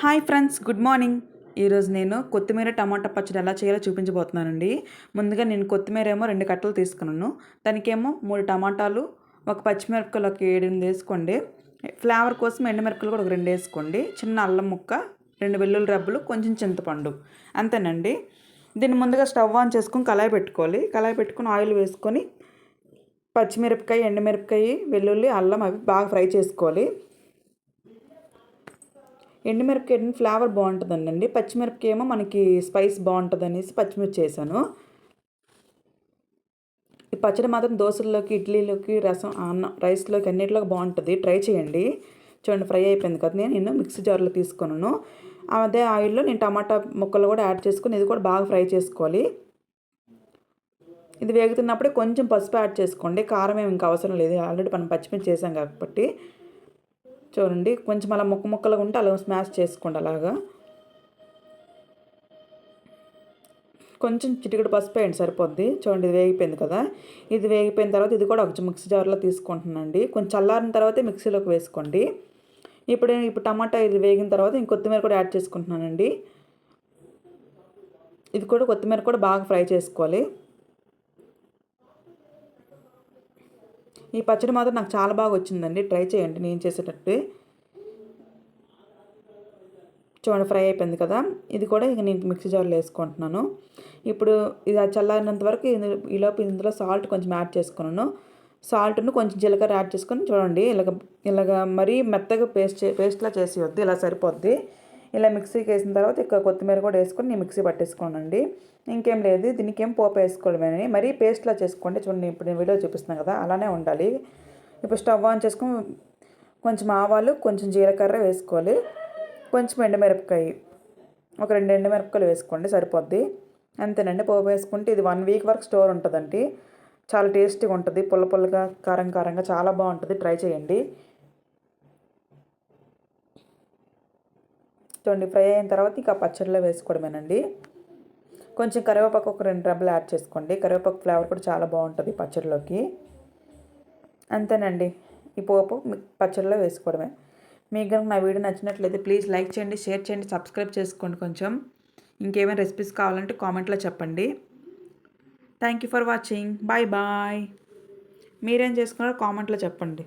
Hi friends good morning. ఈరోజు నేను కొత్తిమీర టమాటా పచ్చడి ఎలా చేయాలో చూపించబోతున్నానండి. ముందుగా నేను కొత్తిమీర ఏమో రెండు కట్టలు తీసుకున్నాను. దానికేమో మూడు టమాటాలు ఒక పచ్చిమిరపకాయలు ఒక ఏడెనిమిది వేసుకోండి. ఫ్లేవర్ కోసం ఎండుమిరపకాయలు కూడా ఒక రెండు వేసుకోండి. చిన్న అల్లం ముక్క రెండు వెల్లుల్లి రబ్బులు కొంచెం చింతపండు. అంతేనండి. దీన్ని ముందుగా స్టవ్ ఆన్ చేసుకుని కళాయి పెట్టుకోవాలి. కళాయి పెట్టుకొని ఆయిల్ వేసుకొని పచ్చిమిరపకాయ ఎండుమిరపకాయ వెల్లుల్లి అల్లం అవి బాగా ఫ్రై చేసుకోవాలి. ఎండుమిరపకాయ ఫ్లేవర్ బాగుంటుందండి. పచ్చిమిరపకాయ ఏమో మనకి స్పైస్ బాగుంటుంది అనేసి పచ్చిమిర్చి చేశాను. ఈ పచ్చడి మాత్రం దోశల్లోకి ఇడ్లీలోకి రసం అన్నం రైస్లోకి అన్నిటిలోకి బాగుంటుంది. ట్రై చేయండి. చూడండి ఫ్రై అయిపోయింది కదా. నేను మిక్సీ జార్లో తీసుకున్నాను. అదే ఆయిల్లో నేను టమాటా ముక్కలు కూడా యాడ్ చేసుకుని ఇది కూడా బాగా ఫ్రై చేసుకోవాలి. ఇది వేగుతున్నప్పుడే కొంచెం పసుపు యాడ్ చేసుకోండి. కారం ఏమి ఇంకా అవసరం లేదు. ఆల్రెడీ మనం పచ్చిమిర్చి చేసాం కాబట్టి. చూడండి కొంచెం అలా ముక్క ముక్కలుగా ఉంటే అలా స్మాష్ చేసుకోండి అలాగా. కొంచెం చిటికడు పసుపు వేయండి సరిపోద్ది. చూడండి ఇది వేగిపోయింది కదా. ఇది వేగిపోయిన తర్వాత ఇది కూడా ఒక మిక్సీ జార్లో తీసుకుంటున్నానండి. కొంచెం చల్లారిన తర్వాతే మిక్సీలోకి వేసుకోండి. ఇప్పుడు ఇప్పుడు టమాటా ఇది వేగిన తర్వాత ఇంక కొత్తిమీర కూడా యాడ్ చేసుకుంటున్నానండి. ఇది కూడా కొత్తిమీర కూడా బాగా ఫ్రై చేసుకోవాలి. ఈ పచ్చడి మాత్రం నాకు చాలా బాగా వచ్చిందండి. ట్రై చేయండి. నేను చేసేటట్టు. చూడండి ఫ్రై అయిపోయింది కదా. ఇది కూడా ఇక నేను మిక్సీ జార్లో వేసుకుంటున్నాను. ఇప్పుడు ఇది చల్లారినంత వరకు ఈలోపు ఇందులో సాల్ట్ కొంచెం యాడ్ చేసుకున్నాను. సాల్ట్ను కొంచెం జీలకర్ర యాడ్ చేసుకొని చూడండి. ఇలాగ ఇలాగ మరీ మెత్తగా పేస్ట్ పేస్ట్లా చేసి వద్దు ఇలా సరిపోద్ది. ఇలా మిక్సీకి వేసిన తర్వాత ఇక్కడ కొత్తిమీర కూడా వేసుకొని నేను మిక్సీ పట్టేసుకోనండి. ఇంకేం లేదు దీనికి ఏం పోపు వేసుకోవడమేనని మరీ పేస్ట్లా చేసుకోండి. చూడండి ఇప్పుడు నేను వీడియో చూపిస్తున్నాను కదా అలానే ఉండాలి. ఇప్పుడు స్టవ్ ఆన్ చేసుకుని కొంచెం ఆవాలు కొంచెం జీలకర్ర వేసుకోవాలి. కొంచెం ఎండుమిరపకాయ ఒక రెండు ఎండుమిరపకాయలు వేసుకోండి సరిపోద్ది. అంతేనండి పోపు వేసుకుంటే ఇది వన్ వీక్ వరకు స్టోర్ ఉంటుందండి. చాలా టేస్టీగా ఉంటుంది. పుల్ల పుల్లగా కారం కారంగా చాలా బాగుంటుంది. ట్రై చేయండి. చూడండి ఫ్రై అయిన తర్వాత ఇక పచ్చడిలో వేసుకోవడమేనండి. కొంచెం కరివేపాకు ఒక రెండు రబ్బలు యాడ్ చేసుకోండి. కరివేపాకు ఫ్లేవర్ కూడా చాలా బాగుంటుంది పచ్చడిలోకి. అంతేనండి. ఈ పోపు పచ్చడిలో వేసుకోవడమే. మీకు కనుక నా వీడియో నచ్చినట్లయితే ప్లీజ్ లైక్ చేయండి షేర్ చేయండి సబ్స్క్రైబ్ చేసుకోండి కొంచెం. ఇంకేమైనా రెసిపీస్ కావాలంటే కామెంట్లో చెప్పండి. Thank you for watching. Bye bye. మీరేం చేసుకున్నారో కామెంట్లో చెప్పండి.